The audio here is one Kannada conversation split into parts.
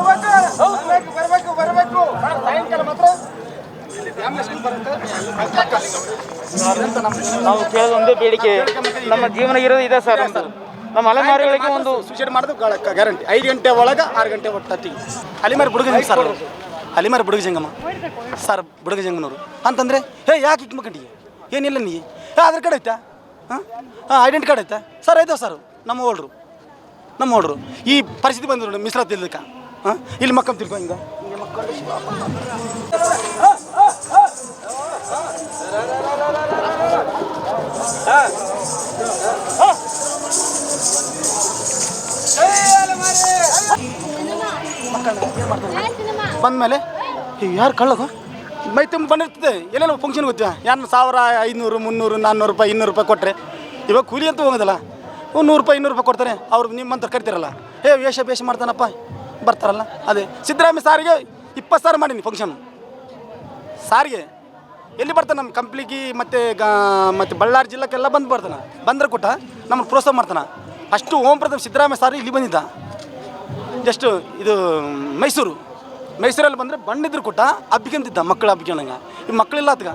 ಬರ್ಬೇಕು ಬರ್ಬೇಕು ಬರ್ಬೇಕು ಸಾಯಂಕಾಲ ಮಾತ್ರ ನಾವು ಕೇಳೋದೊಂದೇ ಬೇಡಿಕೆ. ನಮ್ಮ ಜೀವನ ಇರೋದು ಇದೆ ಸರ್ ಒಂದು ನಮ್ಮ ಅಲೆಮಾರಿಗಳಿಗೆ ಒಂದು ಸೂಸೈಡ್ ಮಾಡೋದು ಗ್ಯಾರಂಟಿ ಐದು ಗಂಟೆ ಒಳಗೆ ಆರು ಗಂಟೆ ಒಟ್ಟತ್ತಿ ಅಲಿಮಾರಿ ಬುಡುಗ ಸರ್ ಅಲಿಮಾರಿ ಬುಡುಗ ಜಂಗಮ್ಮ. ಸರ್ ಬುಡುಗ ಜಂಗನವರು ಅಂತಂದ್ರೆ ಹೇ ಯಾಕೆ ಇಕ್ ಮಕ್ಕಂಡಿಗೆ ಏನಿಲ್ಲ ನೀ? ಅದ್ರ ಆಧಾರ್ ಕಾರ್ಡ್ ಐತಾ ಹಾಂ? ಹಾಂ ಐಡೆಂಟಿ ಕಾರ್ಡ್ ಐತಾ ಸರ್ ಐತಾವ ಸರ್ ನಮ್ಮ ಓಲ್ರು. ನಮ್ಮ ಓಲ್ರು. ಈ ಪರಿಸ್ಥಿತಿ ಬಂದ್ರು ನೋಡಿ ಮಿಸ್ರಾತ್ ಇಲ್ಲದಕ್ಕೆ ಹಾಂ? ಇಲ್ಲಿ ಮಕ್ಕಳು ತಿಳ್ಕೊ ಹಿಂಗೆ. ಬಂದಮೇಲೆ ಯಾರು ಕಳ್ಳಗ? ಮೈ ತುಂಬ ಬಂದಿರ್ತದೆ. ಏನೇನೋ ಫಂಕ್ಷನ್ ಗೊತ್ತಾ? ಯಾರು ಸಾವಿರ ಐನೂರು ಮುನ್ನೂರು, ನಾನ್ನೂರು ರೂಪಾಯಿ, ಇನ್ನೂರು ರೂಪಾಯಿ ಕೊಟ್ಟರೆ ಇವಾಗ ಕೂಲಿ ಅಂತ ಹೋಗೋದಲ್ಲ. ನೂರು ರೂಪಾಯಿ, ಇನ್ನೂರು ರೂಪಾಯಿ ಕೊಡ್ತಾರೆ. ಅವ್ರು ನಿಮ್ಮಂತ ಕರಿತಾರಲ್ಲ. ಏ, ವೇಷ ಬೇಷ ಮಾಡ್ತಾನಪ್ಪ. ಬರ್ತಾರಲ್ಲ? ಅದೇ. ಸಿದ್ದರಾಮಯ್ಯ ಸಾರಿಗೆ ಇಪ್ಪತ್ತು ಸಾವಿರ ಮಾಡೀನಿ ಫಂಕ್ಷನ್ ಸಾರಿಗೆ. ಎಲ್ಲಿ ಬರ್ತಾನೆ? ನಮ್ಮ ಕಂಪ್ಲಿಗೆ ಮತ್ತು ಗಾ, ಮತ್ತು ಬಳ್ಳಾರಿ ಜಿಲ್ಲೆಗೆಲ್ಲ ಬಂದು ಬರ್ತಾನೆ. ಬಂದ್ರೆ ಕೂಟ ನಮ್ಮನ್ನು ಪ್ರೋತ್ಸಾಹ ಮಾಡ್ತಾನೆ. ಅಷ್ಟು ಓಂ ಪ್ರಥಮ್ ಸಿದ್ದರಾಮಯ್ಯ ಸಾರಿ ಇಲ್ಲಿ ಬಂದಿದ್ದ. ಜಸ್ಟ್ ಇದು ಮೈಸೂರು. ಮೈಸೂರಲ್ಲಿ ಬಂದರೆ ಬಣ್ಣಿದ್ರು ಕೊಟ್ಟ ಹಬ್ಬಿಕೊಂತಿದ್ದ ಮಕ್ಕಳು ಹಬ್ಬಿಕೊಂಡಂಗೆ ಈ ಮಕ್ಕಳಿಲ್ಲ ಅತ್ಗ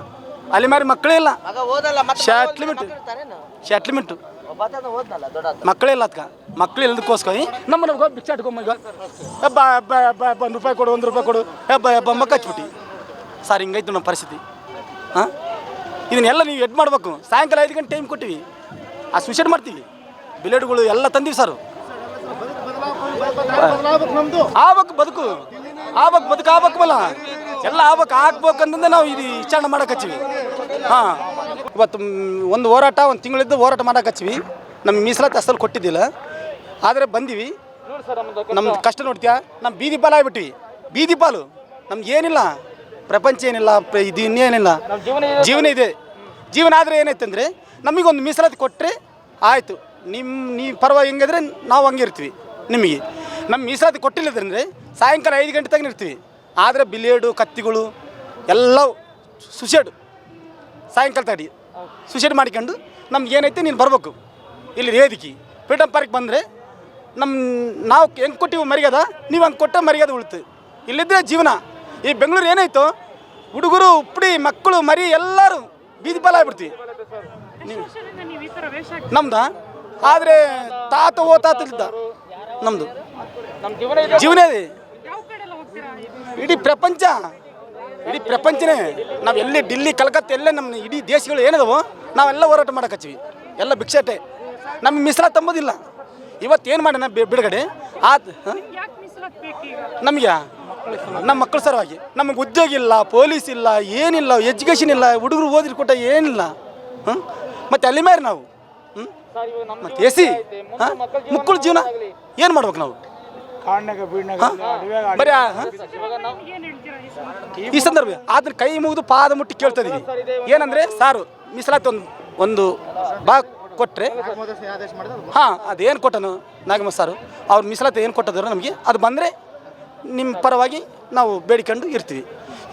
ಅಲ್ಲಿ ಮಾರಿ ಮಕ್ಕಳೇ ಇಲ್ಲ. ಶಾಟ್ಲಿಮೆಂಟ್ ಶಾಟ್ಲಿಮೆಂಟು ಮಕ್ಕಳೇ ಇಲ್ಲ ಅದ್ಕ. ಮಕ್ಕಳು ಇಲ್ಲದಕ್ಕೋಸ್ಕರ ನಮ್ಮನ್ನ ಬಿಚ್ಚ ಇಟ್ಕೊಂಬ ಈಗ. ಹಬ್ಬ ಹಬ್ಬ ಹಬ್ಬ ಹಬ್ಬ ಒಂದು ರೂಪಾಯಿ ಕೊಡು ಒಂದು ರೂಪಾಯಿ ಕೊಡು. ಹಬ್ಬ ಹಬ್ಬ ಮಕ್ಕ ಹಚ್ಬಿಟ್ಟು ಸರ್ ಹಿಂಗೈತು ನಮ್ಮ ಪರಿಸ್ಥಿತಿ. ಹಾಂ? ಇದನ್ನೆಲ್ಲ ನೀವು ಎಡ್ ಮಾಡಬೇಕು. ಸಾಯಂಕಾಲ ಐದು ಗಂಟೆ ಟೈಮ್ ಕೊಟ್ಟಿವಿ. ಆ ಸುಸೈಡ್ ಮಾಡ್ತೀವಿ. ಬಿಲೆಟ್ಗಳು ಎಲ್ಲ ತಂದೀವಿ ಸರ್. ಆಬಕ್ ಬದುಕು. ಆಬೇಕು ಬದುಕು ಆಗ್ಬೇಕಲ್ಲ ಎಲ್ಲ ಆಗ್ಬೇಕು ಆಗ್ಬೇಕಂತಂದ್ರೆ ನಾವು ಇದು ವಿಚಾರಣೆ ಮಾಡಕ್ಕೆ ಹಚ್ಚಿವಿ ಹಾಂ. ಇವತ್ತು ಒಂದು ಹೋರಾಟ, ಒಂದು ತಿಂಗಳಿದ್ದು ಹೋರಾಟ ಮಾಡಕ್ಕೆ ಹಚ್ಚಿವಿ ನಮ್ಮ ಮೀಸಲಾತಿ ಅಸಲು ಕೊಟ್ಟಿದ್ದಿಲ್ಲ. ಆದರೆ ಬಂದಿವಿ. ನಮ್ಮ ಕಷ್ಟ ನೋಡ್ತೀಯಾ? ನಮ್ಮ ಬೀದಿ ಪಾಲು ಆಗ್ಬಿಟ್ವಿ. ಬೀದಿ ಪಾಲು. ನಮ್ಗೆ ಏನಿಲ್ಲ. ಪ್ರಪಂಚ ಏನಿಲ್ಲ ಇದು ಇನ್ನೇನಿಲ್ಲ. ಜೀವನ ಇದೆ. ಜೀವನ ಆದರೆ ನಮಗೆ ನಮಗೊಂದು ಮೀಸಲಾತಿ ಕೊಟ್ಟರೆ ಆಯಿತು. ನಿಮ್ಮ ನೀ ಪರವಾಗಿ ಹೆಂಗಿದ್ರೆ ನಾವು ಹಂಗೆ ಇರ್ತೀವಿ, ನಿಮಗೆ. ನಮ್ಮ ಮೀಸಲಾತಿ ಕೊಟ್ಟಿಲ್ಲದಂದರೆ ಸಾಯಂಕಾಲ ಐದು ಗಂಟೆ ತನಕ ಇರ್ತೀವಿ. ಆದರೆ ಬಿಲೇಡು ಕತ್ತಿಗಳು ಎಲ್ಲ ಸುಸೈಡ್ ಸಾಯಂಕಾಲ ತಡಿ ಸುಸೈಡ್ ಮಾಡ್ಕೊಂಡು ನಮ್ಗೆ ಏನೈತೆ ನೀನು ಬರಬೇಕು. ಇಲ್ಲಿ ವೇದಿಕೆ. ಫ್ರೀಡಮ್ ಪಾರ್ಕ್ ಬಂದರೆ ನಮ್ಮ ನಾವು ಹೆಂಗೆ ಕೊಟ್ಟಿವಿ ಮರ್ಯಾದ? ನೀವು ಹಂಗೆ ಕೊಟ್ಟ ಮರ್ಯಾದ ಉಳಿತು. ಇಲ್ಲಿದ್ದರೆ ಜೀವನ. ಈ ಬೆಂಗಳೂರು ಏನಾಯ್ತು? ಹುಡುಗರು ಉಪ್ಪಡಿ ಮಕ್ಕಳು ಮರಿ ಎಲ್ಲರೂ ಬೀದಿ ಪಾಲ ಆಗ್ಬಿಡ್ತೀವಿ. ನಮ್ದ? ಆದರೆ ತಾತ ಓ ತಾತ ಇದ್ದ ನಮ್ಮದು ಜೀವನ ಇದೆ. ಇಡೀ ಪ್ರಪಂಚ ಇಡೀ ಪ್ರಪಂಚನೇ ನಾವು ಎಲ್ಲಿ ಡಿಲ್ಲಿ ಕಲ್ಕತ್ತಾ ಎಲ್ಲೇ ನಮ್ಮ ಇಡೀ ದೇಶಗಳು ಏನದವೋ ನಾವೆಲ್ಲ ಹೋರಾಟ ಮಾಡಕತ್ತೀವಿ. ಎಲ್ಲ ಭಿಕ್ಷಾಟೆ. ನಮ್ಮ ಮಿಸ್ರ ತಂಬೋದಿಲ್ಲ. ಇವತ್ತೇನು ಮಾಡೋಣ ಬಿಡುಗಡೆ? ಆ ನಮಗೆ ನಮ್ಮ ಮಕ್ಕಳ ಸರವಾಗಿ ನಮಗೆ ಉದ್ಯೋಗ ಇಲ್ಲ ಪೊಲೀಸ್ ಇಲ್ಲ ಏನಿಲ್ಲ ಎಜುಕೇಷನ್ ಇಲ್ಲ ಹುಡುಗರು ಓದಿರಿ ಕೊಟ್ಟ ಏನಿಲ್ಲ. ಹ್ಞೂ ಮತ್ತು ಅಲ್ಲಿ ಮೇರೆ ನಾವು? ಹ್ಞೂ ಮತ್ತು ಎ ಸಿ? ಹಾಂ? ಮಕ್ಕಳ ಜೀವನ? ಏನು ಮಾಡ್ಬೇಕು ನಾವು? ಬರೀ ಆ- ಹ? ಈ ಸಂದರ್ಭ? ಆದ್ರೆ ಕೈ ಮುಗಿದು ಪಾದ ಮುಟ್ಟಿ ಕೇಳ್ತಾ ಇದೀವಿ. ಏನಂದ್ರೆ ಸಾರು ಮೀಸಲಾತಿ ಒಂದು ಒಂದು ಬಾ ಕೊಟ್ಟರೆ ಹಾಂ ಅದೇನು ಕೊಟ್ಟನು ನಾಗಮ್ಮ ಸಾರು? ಅವ್ರ ಮೀಸಲಾತಿ ಏನು ಕೊಟ್ಟದ್ರು ನಮಗೆ ಅದು ಬಂದರೆ ನಿಮ್ಮ ಪರವಾಗಿ ನಾವು ಬೇಡಿಕೊಂಡು ಇರ್ತೀವಿ.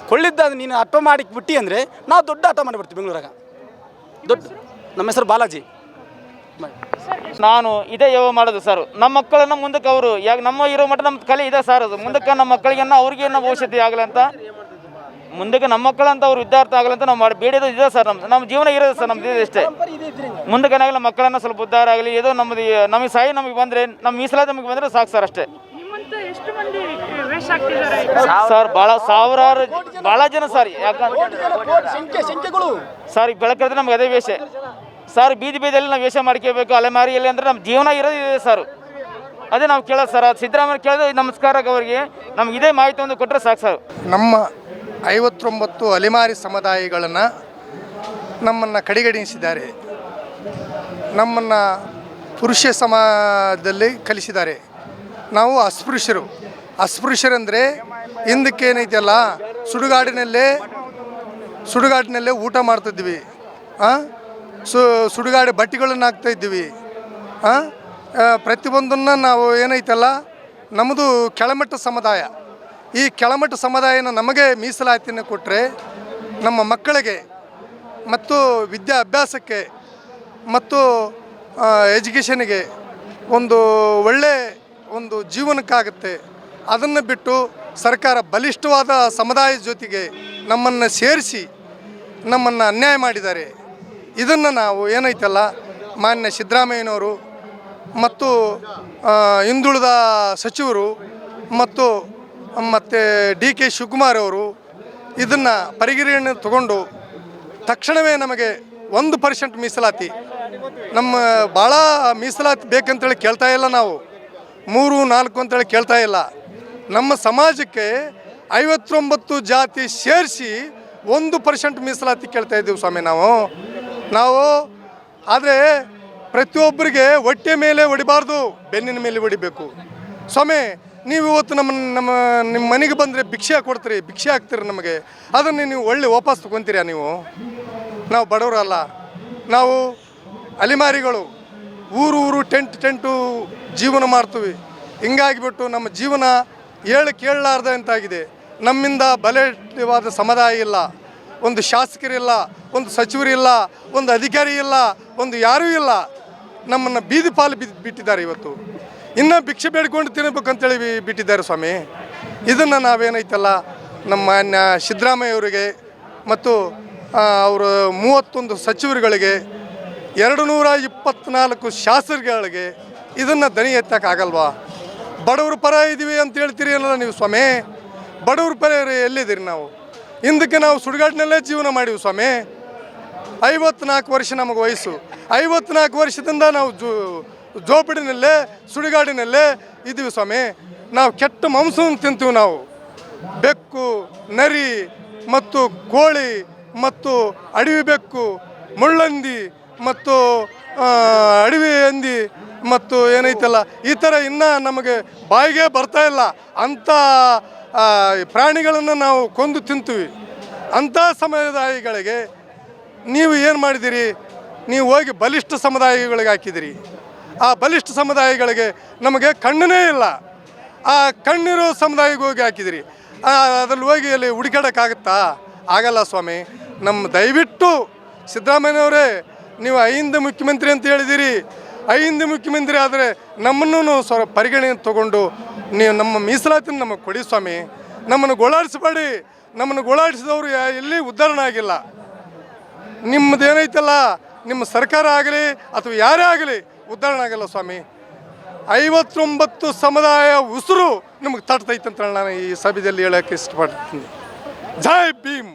ಕೊಳ್ಳಿದ್ದ ನೀನು ಆಟೋ ಮಾಡಿ ಬಿಟ್ಟಿ ಅಂದರೆ ನಾವು ದೊಡ್ಡ ಆಟೋ ಮಾಡಿಬಿಡ್ತೀವಿ ಬೆಂಗಳೂರಾಗ. ದೊಡ್ಡ ನಮ್ಮ ಹೆಸರು ಬಾಲಾಜಿ. ನಾನು ಇದೇ ಯಾವ ಮಾಡೋದು ಸರ್ ನಮ್ಮ ಮಕ್ಕಳನ್ನ ಮುಂದಕ್ಕೆ ಅವರು ಯಾಕ ನಮ್ಮ ಇರೋ ಮಟ್ಟ ನಮ್ಮ ಕಲೆ ಇದೆ ಸರ್ ಅದು ಮುಂದಕ್ಕೆ ನಮ್ಮ ಮಕ್ಕಳಿಗೆ ಅವ್ರಿಗೆ ಏನೋ ಭವಿಷ್ಯತೆ ಆಗಲ್ಲ ಅಂತ. ಮುಂದಕ್ಕೆ ನಮ್ಮ ಮಕ್ಕಳಂತ ಅವ್ರು ವಿದ್ಯಾರ್ಥಿ ಆಗಲಂತ ಅಂತ ನಾವು ಮಾಡಿ ಬೇಡೋದು ಇದೆ ಸರ್ ನಮ್ಮ ನಮ್ಮ ಜೀವನ ಇರೋದು ಸರ್ ನಮ್ದು ಇದೆ ಅಷ್ಟೇ. ಮುಂದಕ್ಕೆ ಏನಾಗಲ್ಲ ಮಕ್ಕಳನ್ನ ಸ್ವಲ್ಪ ಉದ್ಧಾರ ಆಗಲಿ ಏದೋ ನಮ್ಮದು ನಮಗೆ ಸಾಯಿ ನಮಗೆ ಬಂದರೆ ನಮ್ಮ ಮೀಸಲಾದ ನಮಗೆ ಬಂದರೆ ಸಾಕು ಸರ್ ಅಷ್ಟೇ. ನಿಮ್ಮಂತ ಎಷ್ಟು ಮಂದಿ ವೇಷ ಹಾಕ್ತಿದ್ದಾರೆ? ಸರ್ ಬಹಳ ಸಾವಿರಾರು ಬಹಳ ಜನ ಸರ್ ಯಾಕಂದ್ರೆ ಸರ್ ಈಗ ಬೆಳಕಂದ್ರೆ ನಮ್ಗೆ ಅದೇ ವೇಷ. ಸರ್ ಬೀದಿ ಬೀದಿಯಲ್ಲಿ ನಾವು ವೇಷ ಮಾಡ್ಕೋಬೇಕು ಅಲೆಮಾರಿಯಲ್ಲಿ ಅಂದರೆ ನಮ್ಮ ಜೀವನ ಇರೋದು ಇದೆ ಸರ್. ಅದೇ ನಾವು ಕೇಳೋದು ಸರ್. ಸಿದ್ದರಾಮಯ್ಯ ಕೇಳೋದು, ನಮಸ್ಕಾರ ಅವರಿಗೆ. ನಮ್ಗೆ ಇದೇ ಮಾಹಿತಿ ಒಂದು ಕೊಟ್ಟರೆ ಸಾಕು ಸರ್. ನಮ್ಮ ಐವತ್ತೊಂಬತ್ತು ಅಲೆಮಾರಿ ಸಮುದಾಯಗಳನ್ನು ನಮ್ಮನ್ನು ಕಡೆಗಣಿಸಿದ್ದಾರೆ. ನಮ್ಮನ್ನು ಪುರುಷ ಸಮಾಜದಲ್ಲಿ ಕಲಿಸಿದ್ದಾರೆ. ನಾವು ಅಸ್ಪೃಶ್ಯರು. ಅಸ್ಪೃಶ್ಯರಂದರೆ ಹಿಂದಕ್ಕೇನೈತಲ್ಲ ಸುಡುಗಾಡಿನಲ್ಲೇ ಸುಡುಗಾಡಿನಲ್ಲೇ ಊಟ ಮಾಡ್ತಿದ್ವಿ. ಆ? ಸು ಸುಡುಗಾಡಿ ಬಟ್ಟೆಗಳನ್ನು ಹಾಕ್ತಾ ಇದ್ದೀವಿ? ಆ, ಪ್ರತಿಯೊಂದನ್ನು ನಾವು ಏನೈತಲ್ಲ ನಮ್ಮದು ಕೆಳಮಟ್ಟ ಸಮುದಾಯ. ಈ ಕೆಳಮಟ್ಟ ಸಮುದಾಯನ ನಮಗೆ ಮೀಸಲಾತಿಯನ್ನು ಕೊಟ್ಟರೆ ನಮ್ಮ ಮಕ್ಕಳಿಗೆ ಮತ್ತು ವಿದ್ಯಾಭ್ಯಾಸಕ್ಕೆ ಮತ್ತು ಎಜುಕೇಷನ್ಗೆ ಒಂದು ಒಳ್ಳೆ ಒಂದು ಜೀವನಕ್ಕಾಗುತ್ತೆ. ಅದನ್ನು ಬಿಟ್ಟು ಸರ್ಕಾರ ಬಲಿಷ್ಠವಾದ ಸಮುದಾಯದ ಜೊತೆಗೆ ನಮ್ಮನ್ನು ಸೇರಿಸಿ ನಮ್ಮನ್ನು ಅನ್ಯಾಯ ಮಾಡಿದ್ದಾರೆ. ಇದನ್ನು ನಾವು ಏನೈತಲ್ಲ, ಮಾನ್ಯ ಸಿದ್ದರಾಮಯ್ಯನವರು ಮತ್ತು ಹಿಂದುಳಿದ ಸಚಿವರು ಮತ್ತು ಮತ್ತು ಡಿ ಕೆ ಶಿವಕುಮಾರ್ ಅವರು ಇದನ್ನು ಪರಿಗಣನೆ ತಗೊಂಡು ತಕ್ಷಣವೇ ನಮಗೆ ಒಂದು ಪರ್ಸೆಂಟ್ ಮೀಸಲಾತಿ, ನಮ್ಮ ಭಾಳ ಮೀಸಲಾತಿ ಬೇಕಂತೇಳಿ ಕೇಳ್ತಾ ಇಲ್ಲ ನಾವು. ಮೂರು, ನಾಲ್ಕು ಅಂತೇಳಿ ಕೇಳ್ತಾ ಇಲ್ಲ. ನಮ್ಮ ಸಮಾಜಕ್ಕೆ ಐವತ್ತೊಂಬತ್ತು ಜಾತಿ ಸೇರಿಸಿ ಒಂದು ಪರ್ಸೆಂಟ್ ಮೀಸಲಾತಿ ಕೇಳ್ತಾ ಇದ್ದೀವಿ ಸ್ವಾಮಿ ನಾವು. ನಾವು, ಆದರೆ ಪ್ರತಿಯೊಬ್ಬರಿಗೆ ಹೊಟ್ಟೆ ಮೇಲೆ ಹೊಡಿಬಾರ್ದು, ಬೆನ್ನಿನ ಮೇಲೆ ಹೊಡಿಬೇಕು. ಸ್ವಾಮಿ, ನೀವು ಇವತ್ತು ನಮ್ಮ ನಮ್ಮ ನಿಮ್ಮ ಮನೆಗೆ ಬಂದರೆ ಭಿಕ್ಷೆ ಕೊಡ್ತೀರಿ, ಭಿಕ್ಷೆ ಹಾಕ್ತೀರಿ ನಮಗೆ. ಅದನ್ನು ನೀವು ಒಳ್ಳೆ ವಾಪಸ್ ತೊಗೊತೀರಾ ನೀವು? ನಾವು ಬಡವರಲ್ಲ. ನಾವು ಅಲಿಮಾರಿಗಳು. ಊರು ಊರು, ಟೆಂಟ್, ಟೆಂಟು ಜೀವನ ಮಾಡ್ತೀವಿ. ಹಿಂಗಾಗಿಬಿಟ್ಟು ನಮ್ಮ ಜೀವನ ಹೇಳಿ ಕೇಳಲಾರ್ದಂತಾಗಿದೆ ನಮ್ಮಿಂದ ಬಲಿಷ್ಠವಾದ ಸಮುದಾಯ ಇಲ್ಲ. ಒಂದು ಶಾಸಕರಿಲ್ಲ ಒಂದು ಸಚಿವರಿಲ್ಲ ಒಂದು ಅಧಿಕಾರಿ ಇಲ್ಲ, ಒಂದು ಯಾರೂ ಇಲ್ಲ. ನಮ್ಮನ್ನು ಬೀದಿ ಪಾಲು ಬಿಟ್ಟಿದ್ದಾರೆ ಇವತ್ತು. ಇನ್ನು ಭಿಕ್ಷೆ ಬೇಡ್ಕೊಂಡು ತಿನ್ನಬೇಕಂತೇಳಿ ಬಿಟ್ಟಿದ್ದಾರೆ ಸ್ವಾಮಿ. ಇದನ್ನು ನಾವೇನೈತಲ್ಲ, ನಮ್ಮ ಮಾನ್ಯ ಸಿದ್ದರಾಮಯ್ಯವರಿಗೆ ಮತ್ತು ಅವರು ಮೂವತ್ತೊಂದು ಸಚಿವರುಗಳಿಗೆ, ಎರಡು ನೂರ ಇಪ್ಪತ್ತ್ನಾಲ್ಕು ಶಾಸಕರುಗಳಿಗೆ ಇದನ್ನು ದನಿ ಎತ್ತಕ್ಕಾಗಲ್ವಾ ಬಡವ್ರ ಪರ ಇದ್ದೀವಿ ಅಂತ ಹೇಳ್ತೀರಿ ಅಲ್ಲ ನೀವು ಸ್ವಾಮಿ. ಬಡವ್ರ ಪರ ಎಲ್ಲಿದ್ದೀರಿ ನಾವು? ಹಿಂದಕ್ಕೆ ನಾವು ಸುಡುಗಾಡಿನಲ್ಲೇ ಜೀವನ ಮಾಡೀವಿ ಸ್ವಾಮಿ. ಐವತ್ನಾಲ್ಕು ವರ್ಷ ನಮಗೆ ವಯಸ್ಸು. ಐವತ್ನಾಲ್ಕು ವರ್ಷದಿಂದ ನಾವು ಜೋ, ಜೋಪಡಿನಲ್ಲೇ, ಸುಡುಗಾಡಿನಲ್ಲೇ ಇದ್ದೀವಿ ಸ್ವಾಮಿ. ನಾವು ಕೆಟ್ಟ ಮಾಂಸವನ್ನು ತಿಂತೀವಿ ನಾವು. ಬೆಕ್ಕು, ನರಿ ಮತ್ತು ಕೋಳಿ ಮತ್ತು ಅಡವಿ ಬೆಕ್ಕು ಮುಳ್ಳಂದಿ ಮತ್ತು ಅಡವಿ ಹಂದಿ ಮತ್ತು ಏನೈತಲ್ಲ, ಈ ಥರ ಇನ್ನೂ ನಮಗೆ ಬಾಯಿಗೆ ಬರ್ತಾ ಇಲ್ಲ. ಅಂಥ ಪ್ರಾಣಿಗಳನ್ನು ನಾವು ಕೊಂದು ತಿಂತೀವಿ. ಅಂಥ ಸಮುದಾಯಗಳಿಗೆ ನೀವು ಏನು ಮಾಡಿದಿರಿ? ನೀವು ಹೋಗಿ ಬಲಿಷ್ಠ ಸಮುದಾಯಗಳಿಗೆ ಹಾಕಿದಿರಿ. ಆ ಬಲಿಷ್ಠ ಸಮುದಾಯಗಳಿಗೆ ನಮಗೆ ಕಣ್ಣನೇ ಇಲ್ಲ. ಆ ಕಣ್ಣಿರೋ ಸಮುದಾಯಕ್ಕೆ ಹೋಗಿ ಹಾಕಿದಿರಿ. ಅದ್ರಲ್ಲಿ ಹೋಗಿ ಅಲ್ಲಿ ಹುಡುಕಾಡೋಕ್ಕಾಗತ್ತಾ? ಆಗಲ್ಲ ಸ್ವಾಮಿ. ನಮ್ಮ ದಯವಿಟ್ಟು ಸಿದ್ದರಾಮಯ್ಯನವರೇ, ನೀವು ಐಂದು ಮುಖ್ಯಮಂತ್ರಿ ಅಂತ ಹೇಳಿದಿರಿ. ಐಂದ ಮುಖ್ಯಮಂತ್ರಿ ಆದರೆ ನಮ್ಮನ್ನು ಸ್ವಲ್ಪ ಪರಿಗಣನೆ ತಗೊಂಡು ನೀವು ನಮ್ಮ ಮೀಸಲಾತಿನ ನಮಗೆ ಕೊಡಿ ಸ್ವಾಮಿ. ನಮ್ಮನ್ನು ಗೋಳಾಡಿಸಬೇಡಿ. ನಮ್ಮನ್ನು ಗೋಳಾಡಿಸಿದವರು ಎಲ್ಲಿ ಉದ್ಧಾರಣೆ ಆಗಿಲ್ಲ. ನಿಮ್ಮದು ಏನೈತಲ್ಲ? ನಿಮ್ಮ ಸರ್ಕಾರ ಆಗಲಿ ಅಥವಾ ಯಾರೇ ಆಗಲಿ ಉದ್ಧಾರಣೆ ಆಗಲ್ಲ ಸ್ವಾಮಿ. ಐವತ್ತೊಂಬತ್ತು ಸಮುದಾಯ ಉಸಿರು ನಿಮಗೆ ತಟ್ತೈತೆ ಅಂತ ನಾನು ಈ ಸಭೆಯಲ್ಲಿ ಹೇಳೋಕ್ಕೆ ಇಷ್ಟಪಡ್ತೀನಿ. ಜೈ ಭೀಮ್.